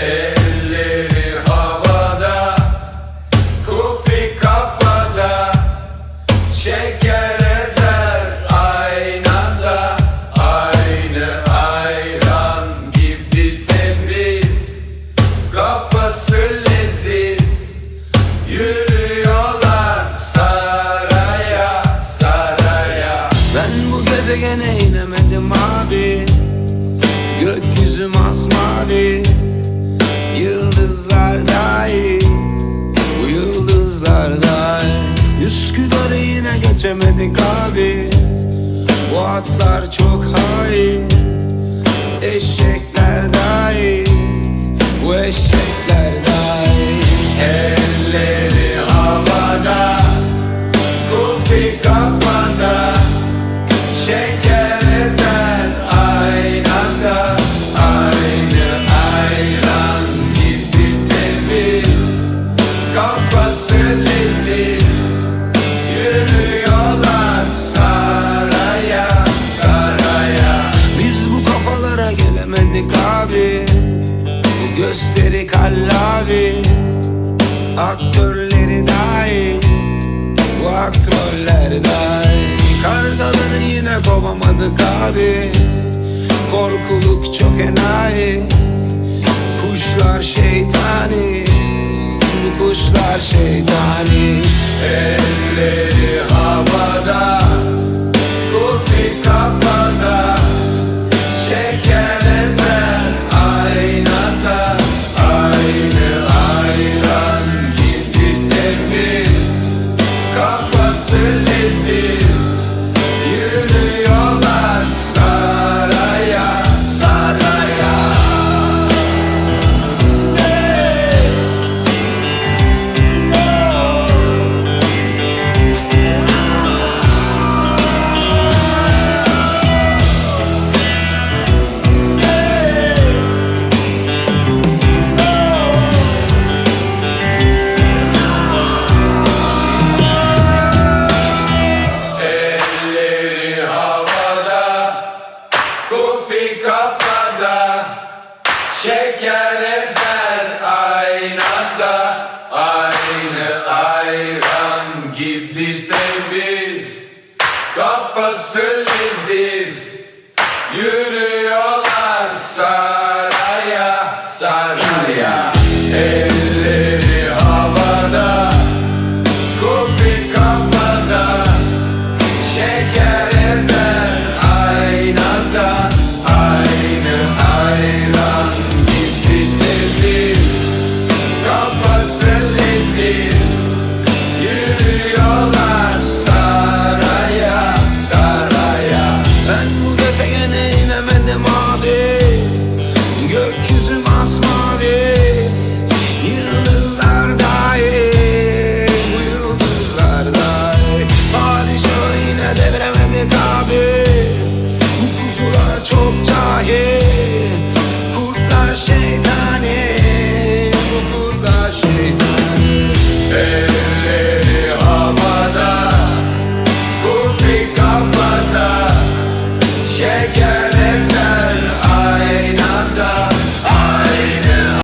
Elleri havada Kufi kafada Şeker ezer aynada. Aynı ayran gibi temiz Kafası leziz. Yürüyorlar saraya saraya. Ben bu gezegene inemedim abi. Gökyüzü masmavi geçemedik abi. Bu atlar çok hain Eşekler dahi. Bu eşekler Bu gösteri kallavi Aktörleri dahi Bu aktroller dahi. Kargaları yine kovamadık abi Korkuluk çok enayi. Kuşlar şeytani Bu kuşlar şeytani. Elleri Kafası leziz. Yürüyorlar saraya saraya. Elleri